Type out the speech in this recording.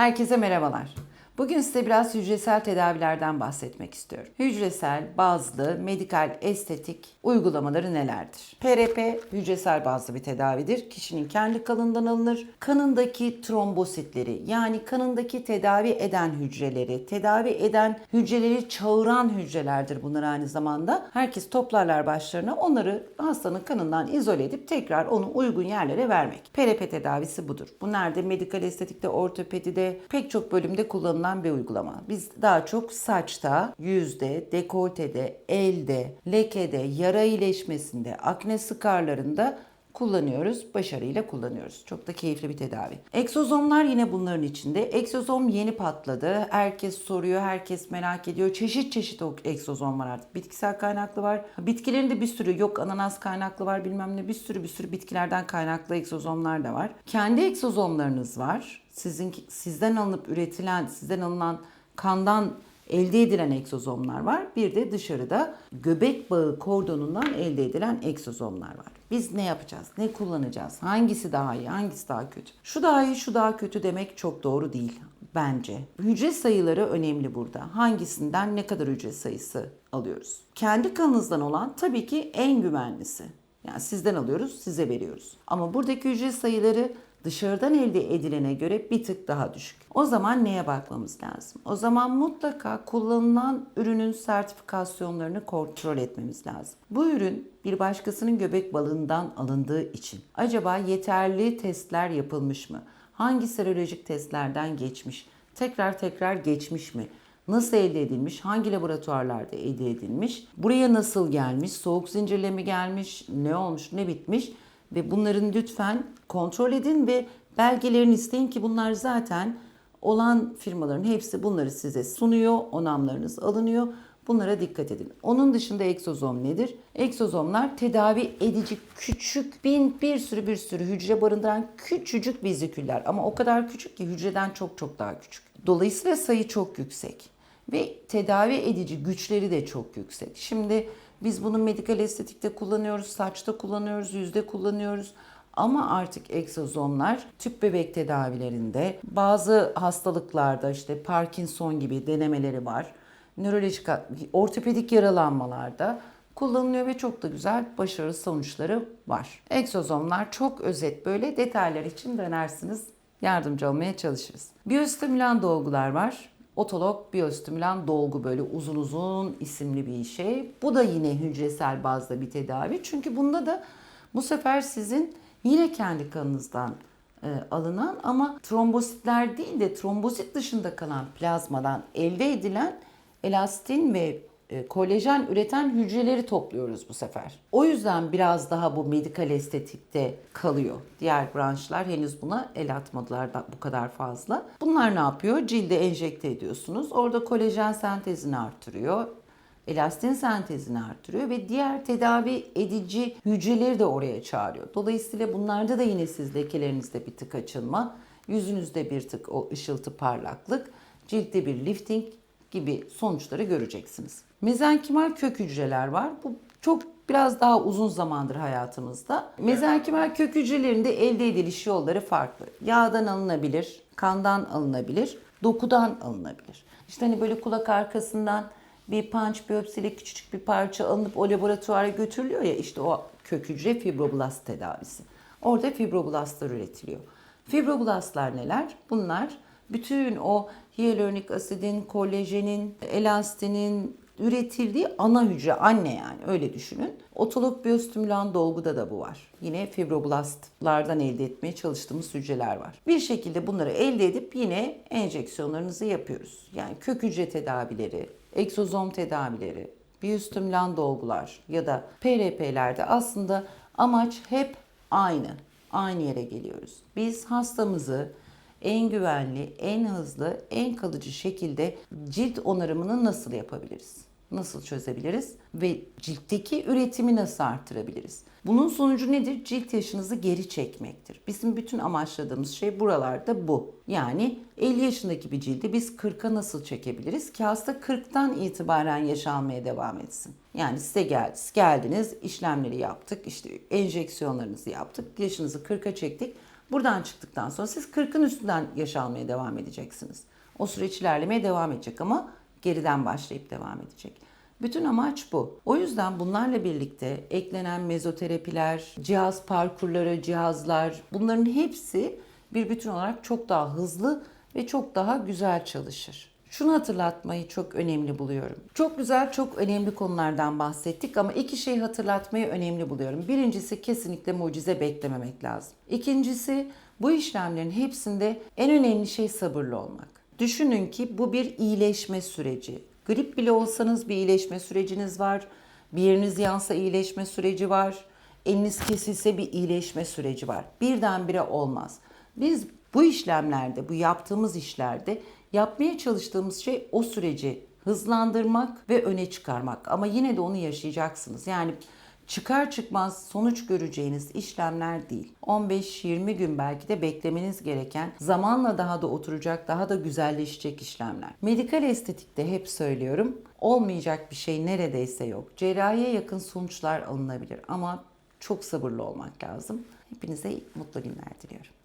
Herkese merhabalar. Bugün size biraz hücresel tedavilerden bahsetmek istiyorum. Hücresel, bazlı, medikal, estetik uygulamaları nelerdir? PRP hücresel bazlı bir tedavidir. Kişinin kendi kanından alınır. Kanındaki trombositleri yani kanındaki tedavi eden hücreleri, tedavi eden hücreleri çağıran hücrelerdir bunlar aynı zamanda. Herkes toplarlar başlarına onları hastanın kanından izole edip tekrar onu uygun yerlere vermek. PRP tedavisi budur. Bu nerede? Medikal estetikte, ortopedide pek çok bölümde kullanılan bir uygulama. Biz daha çok saçta, yüzde, dekoltede, elde, lekede, yara iyileşmesinde, akne skarlarında kullanıyoruz. Başarıyla kullanıyoruz. Çok da keyifli bir tedavi. Eksozomlar yine bunların içinde. Eksozom yeni patladı. Herkes soruyor, herkes merak ediyor. Çeşit çeşit o eksozom var artık. Bitkisel kaynaklı var. Bitkilerin de bir sürü yok ananas kaynaklı var bilmem ne bir sürü bir sürü bitkilerden kaynaklı eksozomlar da var. Kendi eksozomlarınız var. Sizin sizden alınıp üretilen, sizden alınan kandan elde edilen egzozomlar var. Bir de dışarıda göbek bağı kordonundan elde edilen egzozomlar var. Biz ne yapacağız? Ne kullanacağız? Hangisi daha iyi? Hangisi daha kötü? Şu daha iyi, şu daha kötü demek çok doğru değil bence. Hücre sayıları önemli burada. Hangisinden ne kadar hücre sayısı alıyoruz? Kendi kanınızdan olan tabii ki en güvenlisi. Yani sizden alıyoruz, size veriyoruz. Ama buradaki hücre sayıları dışarıdan elde edilene göre bir tık daha düşük. O zaman neye bakmamız lazım? O zaman mutlaka kullanılan ürünün sertifikasyonlarını kontrol etmemiz lazım. Bu ürün bir başkasının göbek balığından alındığı için acaba yeterli testler yapılmış mı? Hangi serolojik testlerden geçmiş? Tekrar tekrar geçmiş mi? Nasıl elde edilmiş? Hangi laboratuvarlarda elde edilmiş? Buraya nasıl gelmiş? Soğuk zincirle mi gelmiş? Ne olmuş? Ne bitmiş? Ve bunların lütfen kontrol edin ve belgelerini isteyin ki bunlar zaten olan firmaların hepsi bunları size sunuyor. Onamlarınız alınıyor. Bunlara dikkat edin. Onun dışında egzozom nedir? Egzozomlar tedavi edici küçük bin bir sürü bir sürü hücre barındıran küçücük veziküller ama o kadar küçük ki hücreden çok çok daha küçük. Dolayısıyla sayı çok yüksek ve tedavi edici güçleri de çok yüksek. Şimdi biz bunu medikal estetikte kullanıyoruz, saçta kullanıyoruz, yüzde kullanıyoruz. Ama artık egzozomlar tüp bebek tedavilerinde, bazı hastalıklarda işte Parkinson gibi denemeleri var. Nörolojik, ortopedik yaralanmalarda kullanılıyor ve çok da güzel başarılı sonuçları var. Egzozomlar çok özet böyle detaylar için dönersiniz. Yardımcı olmaya çalışırız. Biyostimülan dolgular var. Otolog biyostimülan dolgu böyle uzun uzun isimli bir şey. Bu da yine hücresel bazda bir tedavi. Çünkü bunda da bu sefer sizin yine kendi kanınızdan e, alınan ama trombositler değil de trombosit dışında kalan plazmadan elde edilen elastin ve e, kolajen üreten hücreleri topluyoruz bu sefer. O yüzden biraz daha bu medikal estetikte kalıyor. Diğer branşlar henüz buna el atmadılar da bu kadar fazla. Bunlar ne yapıyor? Cilde enjekte ediyorsunuz. Orada kolajen sentezini artırıyor. Elastin sentezini artırıyor ve diğer tedavi edici hücreleri de oraya çağırıyor. Dolayısıyla bunlarda da yine siz lekelerinizde bir tık açılma, yüzünüzde bir tık o ışıltı parlaklık, ciltte bir lifting gibi sonuçları göreceksiniz. Mezenkimal kök hücreler var. Bu çok biraz daha uzun zamandır hayatımızda. Mezenkimal kök hücrelerinde elde ediliş yolları farklı. Yağdan alınabilir, kandan alınabilir, dokudan alınabilir. İşte hani böyle kulak arkasından bir punch biyopsiyle küçücük bir parça alınıp o laboratuvara götürülüyor ya işte o kök hücre fibroblast tedavisi. Orada fibroblastlar üretiliyor. Fibroblastlar neler? Bunlar bütün o hyaluronik asidin, kolajenin, elastinin üretildiği ana hücre, anne yani öyle düşünün. Otolog biyostimülan dolguda da bu var. Yine fibroblastlardan elde etmeye çalıştığımız hücreler var. Bir şekilde bunları elde edip yine enjeksiyonlarınızı yapıyoruz. Yani kök hücre tedavileri, egzozom tedavileri, biyostimülan dolgular ya da PRP'lerde aslında amaç hep aynı. Aynı yere geliyoruz. Biz hastamızı en güvenli, en hızlı, en kalıcı şekilde cilt onarımını nasıl yapabiliriz? Nasıl çözebiliriz? Ve ciltteki üretimi nasıl arttırabiliriz? Bunun sonucu nedir? Cilt yaşınızı geri çekmektir. Bizim bütün amaçladığımız şey buralarda bu. Yani 50 yaşındaki bir cildi biz 40'a nasıl çekebiliriz ki hasta 40'tan itibaren yaşanmaya devam etsin. Yani size geldi, geldiniz, işlemleri yaptık, işte enjeksiyonlarınızı yaptık, yaşınızı 40'a çektik. Buradan çıktıktan sonra siz 40'ın üstünden yaş almaya devam edeceksiniz. O süreç ilerlemeye devam edecek ama geriden başlayıp devam edecek. Bütün amaç bu. O yüzden bunlarla birlikte eklenen mezoterapiler, cihaz parkurları, cihazlar bunların hepsi bir bütün olarak çok daha hızlı ve çok daha güzel çalışır. Şunu hatırlatmayı çok önemli buluyorum. Çok güzel, çok önemli konulardan bahsettik ama iki şey hatırlatmayı önemli buluyorum. Birincisi kesinlikle mucize beklememek lazım. İkincisi bu işlemlerin hepsinde en önemli şey sabırlı olmak. Düşünün ki bu bir iyileşme süreci. Grip bile olsanız bir iyileşme süreciniz var. Bir yeriniz yansa iyileşme süreci var. Eliniz kesilse bir iyileşme süreci var. Birdenbire olmaz. Biz bu işlemlerde, bu yaptığımız işlerde yapmaya çalıştığımız şey o süreci hızlandırmak ve öne çıkarmak. Ama yine de onu yaşayacaksınız. Yani çıkar çıkmaz sonuç göreceğiniz işlemler değil. 15-20 gün belki de beklemeniz gereken, zamanla daha da oturacak, daha da güzelleşecek işlemler. Medikal estetikte hep söylüyorum, olmayacak bir şey neredeyse yok. Cerrahiye yakın sonuçlar alınabilir ama çok sabırlı olmak lazım. Hepinize mutlu günler diliyorum.